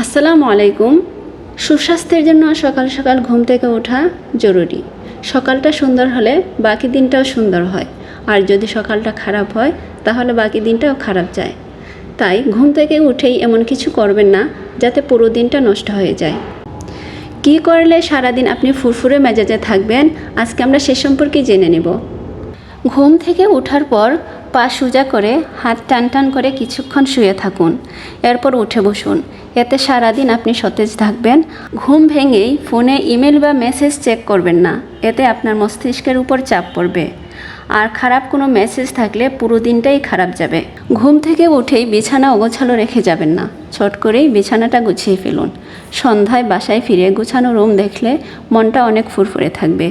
আসসালামু আলাইকুম। সুস্বাস্থ্যের জন্য সকাল সকাল ঘুম থেকে ওঠা জরুরি। সকালটা সুন্দর হলে বাকি দিনটাও সুন্দর হয়। আর যদি সকালটা খারাপ হয়, তাহলে বাকি দিনটাও খারাপ যায়। তাই ঘুম থেকে উঠেই এমন কিছু করবেন না, যাতে পুরো দিনটা নষ্ট হয়ে যায়। কী করলে সারাদিন আপনি ফুরফুরে মেজাজে থাকবেন? আজকে আমরা সে সম্পর্কে জেনে নেব। ঘুম থেকে ওঠার পর পা সোজা করে, হাত টান টান করে কিছুক্ষণ শুয়ে থাকুন। এরপর উঠে বসুন। এতে সারাদিন আপনি সতেজ থাকবেন। ঘুম ভেঙেই ফোনে ইমেল বা মেসেজ চেক করবেন না। এতে আপনার মস্তিষ্কের উপর চাপ পড়বে। আর খারাপ কোনো মেসেজ থাকলে পুরো দিনটাই খারাপ যাবে। ঘুম থেকে উঠেই বিছানা অগোছালো রেখে যাবেন না। ছট করেই বিছানাটা গুছিয়ে ফেলুন। সন্ধ্যায় বাসায় ফিরে গুছানো রুম দেখলে মনটা অনেক ফুরফুরে থাকবে।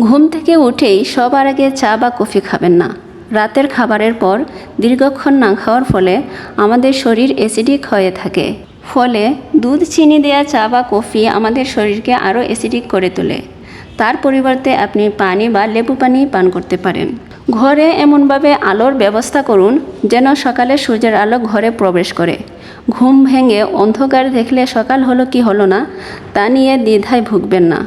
ঘুম থেকে উঠেই সবার আগে চা বা কফি খাবেন না। রাতের খাবারের পর দীর্ঘক্ষণ না খাওয়ার ফলে আমাদের শরীর অ্যাসিডিক হয়ে থাকে। ফলে দুধ, চিনি দেওয়া চা বা কফি আমাদের শরীরকে আরও অ্যাসিডিক করে তোলে। তার পরিবর্তে আপনি পানি বা লেবু পানি পান করতে পারেন। ঘরে এমনভাবে আলোর ব্যবস্থা করুন যেন সকালে সূর্যের আলো ঘরে প্রবেশ করে। ঘুম ভেঙে অন্ধকার দেখলে সকাল হলো কি হলো না, তা নিয়ে দ্বিধায় ভুগবেন না।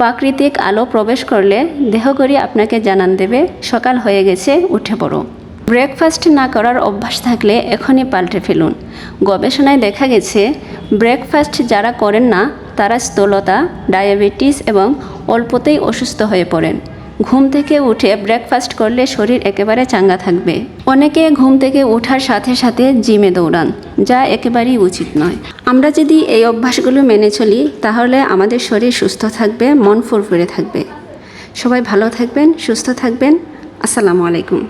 প্রাকৃতিক আলো প্রবেশ করলে দেহঘড়ি আপনাকে জানান দেবে, সকাল হয়ে গেছে, উঠে পড়ো। ব্রেকফাস্ট না করার অভ্যাস থাকলে এখনই পাল্টে ফেলুন। গবেষণায় দেখা গেছে, ব্রেকফাস্ট যারা করেন না, তারা স্থূলতা, ডায়াবেটিস এবং অল্পতেই অসুস্থ হয়ে পড়েন। ঘুম থেকে উঠে ব্রেকফাস্ট করলে শরীর একেবারে চাঙ্গা থাকবে। অনেকে ঘুম থেকে ওঠার সাথে সাথে জিমে দৌড়ান, যা একেবারেই উচিত নয়। আমরা যদি এই অভ্যাসগুলো মেনে চলি, তাহলে আমাদের শরীর সুস্থ থাকবে, মন ফুরফুরে থাকবে। সবাই ভালো থাকবেন, সুস্থ থাকবেন। আসসালামু আলাইকুম।